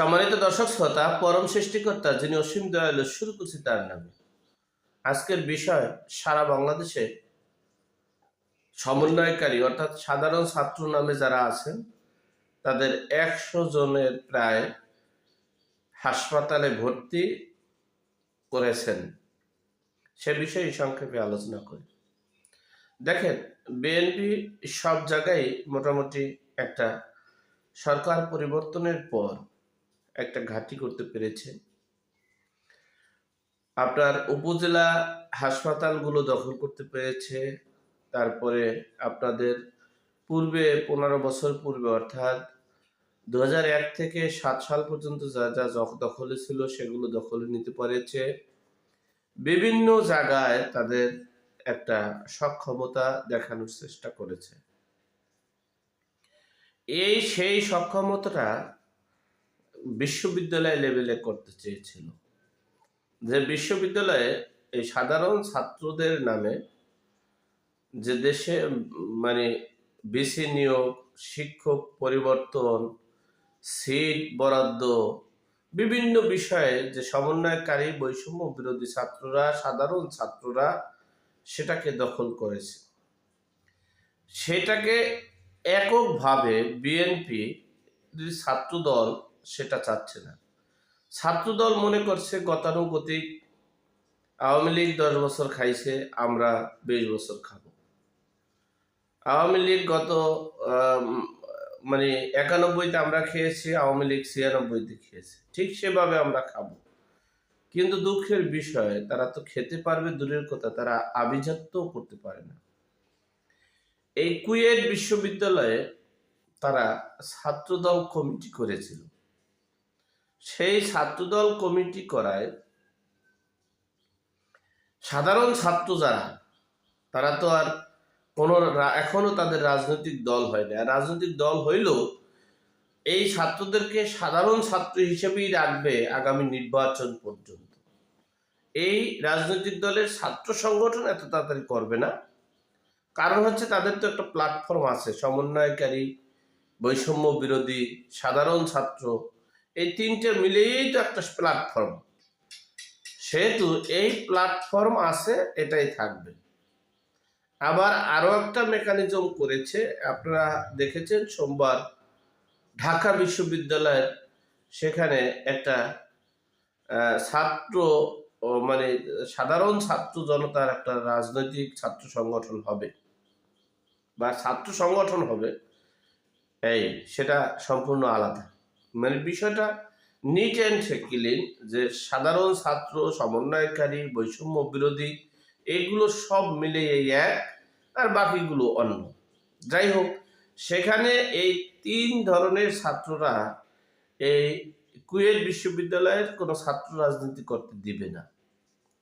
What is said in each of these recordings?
সম্মানিত দর্শক শ্রোতা, পরম সৃষ্টিকর্তা যিনি অসীম দয়ালু শুরু করছি তার নামে। আজকের বিষয়, সারা বাংলাদেশে সমন্বয়কারী অর্থাৎ সাধারণ ছাত্র নামে যারা আছেন, তাদের একশো জনের প্রায় হাসপাতালে ভর্তি করেছেন। সে বিষয়ে সংক্ষেপে আলোচনা করি। দেখেন, বিএনপি সব জায়গায় মোটামুটি একটা সরকার পরিবর্তনের পর একটা ঘাঁটি করতে পেরেছে। আপনার উপজেলা হাসপাতালগুলো দখল করতে পেরেছে। তারপরে আপনাদের পূর্বে পনেরো বছর পূর্বে, অর্থাৎ দু থেকে সাত সাল পর্যন্ত যা যা দখলে ছিল সেগুলো দখলে নিতে পেরেছে। বিভিন্ন জায়গায় তাদের একটা সক্ষমতা দেখানোর চেষ্টা করেছে। এই সেই সক্ষমতাটা বিশ্ববিদ্যালয় লেভেলে করতে চেয়েছিল। যে বিশ্ববিদ্যালয়ে এই সাধারণ ছাত্রদের নামে যে দেশে মানে বিসি নিয়োগ, শিক্ষক পরিবর্তন, সিট বরাদ্দ, বিভিন্ন বিষয়ে যে সমন্বয়কারী, বৈষম্য বিরোধী ছাত্ররা, সাধারণ ছাত্ররা সেটাকে দখল করেছে। সেটাকে এককভাবে বিএনপি ছাত্রদল সেটা চাচ্ছে না। ছাত্রদল মনে করছে গতানুগতিক, আওয়ামী লীগ দশ বছর খাইছে, আমরা বিশ বছর খাব। আওয়ামী লীগ গত মানে একানব্বইতে আমরা খেয়েছি, আওয়ামী লীগ ছিয়ানব্বইতে খেয়েছে। ঠিক সেভাবে আমরা খাব। কিন্তু দুঃখের বিষয়, তারা তো খেতে পারবে, দূরের কথা, তারা আভিজাত্যও করতে পারে না। এই কুয়েট বিশ্ববিদ্যালয়ে তারা ছাত্রদল কমিটি করেছিল। সেই ছাত্রদল কমিটি করায় সাধারণ ছাত্র যারা, তারা তো আর কোনো এখনও তাদের রাজনৈতিক দল হয় না রাজনৈতিক দল হইলেও এই ছাত্রদেরকে সাধারণ ছাত্র হিসেবেই রাখবে আগামী নির্বাচন পর্যন্ত। এই রাজনৈতিক দলের ছাত্র সংগঠন এত তাড়াতাড়ি করবে না। কারণ হচ্ছে তাদের তো একটা প্ল্যাটফর্ম আছে, সমন্বয়কারী, বৈষম্য বিরোধী, সাধারণ ছাত্র। এই তিনটে মিলেই তো একটা প্ল্যাটফর্ম সেহেতু এই প্ল্যাটফর্ম আছে, এটাই থাকবে। আবার আরও একটা মেকানিজম করেছে, আপনারা দেখেছেন সোমবার ঢাকা বিশ্ববিদ্যালয়ের সেখানে একটা ছাত্র মানে সাধারণ ছাত্র জনতার একটা রাজনৈতিক ছাত্র সংগঠন হবে। বা ছাত্র সংগঠন হবে, এই সেটা সম্পূর্ণ আলাদা। মানে বিষয়টা নিট অ্যান্ড ক্লিন যে সাধারণ ছাত্র, সমন্বয়কারী, বৈষম্য বিরোধী, এগুলো সব মিলে এই এক, আর বাকিগুলো অন্য। যাই হোক, সেখানে এই তিন ধরনের ছাত্ররা এই কুয়েট বিশ্ববিদ্যালয়ের কোনো ছাত্র রাজনীতি করতে দিবে না।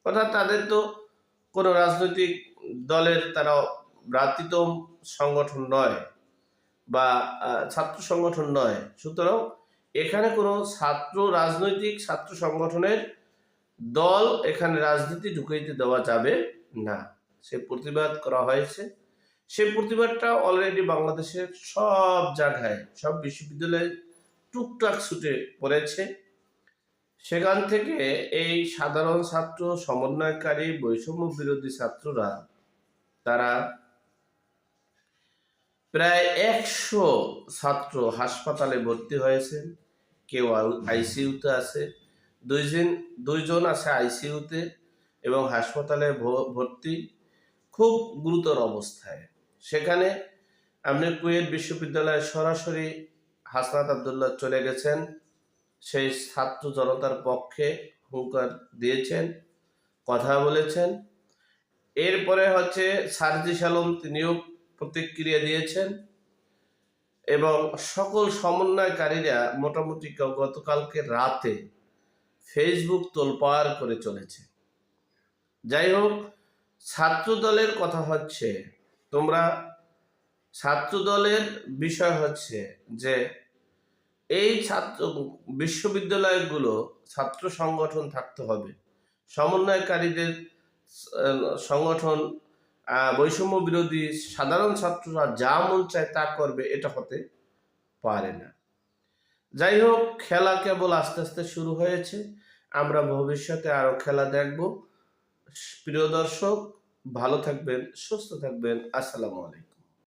অর্থাৎ তাদের তো কোনো রাজনৈতিক দলের তারা ভ্রাতৃত্ব সংগঠন নয় বা ছাত্র সংগঠন নয়। সুতরাং এখানে কোনো ছাত্র রাজনৈতিক, ছাত্র সংগঠনের দল এখানে রাজনীতি ঢুকাইতে দেওয়া যাবে না। সে প্রতিবাদ করা হয়েছে। সে প্রতিবাদটা অলরেডি বাংলাদেশের সব জায়গায়, সব বিশ্ববিদ্যালয়ে টুকটাক ছুটে পড়েছে। সেখান থেকে এই সাধারণ ছাত্র, সমন্বয়কারী, বৈষম্য বিরোধী ছাত্ররা, তারা প্রায় একশো ছাত্র হাসপাতালে ভর্তি হয়েছেন। কেউ আইসিইউতে আছে। দুইজন দুইজন আছে আইসিইউতে এবং হাসপাতালে ভর্তি খুব গুরুতর অবস্থায়। সেখানে আপনি কুয়েট বিশ্ববিদ্যালয়ে সরাসরি হাসনাত আবদুল্লাহ চলে গেছেন। সেই ছাত্র জনতার পক্ষে হুঙ্কার দিয়েছেন, কথা বলেছেন। এরপরে হচ্ছে সার্জিস সালম তিনিও প্রতিক্রিয়া দিয়েছেন। এবং সকল সমন্বয়কারীরা মোটামুটি গতকালকে রাতে ফেসবুক তোলপাড় করে চলেছে। যাই হোক ছাত্র দলের কথা হচ্ছে, তোমরা ছাত্র দলের বিষয় হচ্ছে যে, এই ছাত্র বিশ্ববিদ্যালয়গুলো ছাত্র সংগঠন থাকতে হবে। সমন্বয়কারীদের সংগঠন বৈষম্য বিরোধী সাধারণ ছাত্ররা যা মন চায় তা করবে, এটা হতে পারে না। যাই হোক, খেলা কেবল আস্তে আস্তে শুরু হয়েছে। আমরা ভবিষ্যতে আরও খেলা দেখব। প্রিয় দর্শক, ভালো থাকবেন, সুস্থ থাকবেন। আসসালামু আলাইকুম।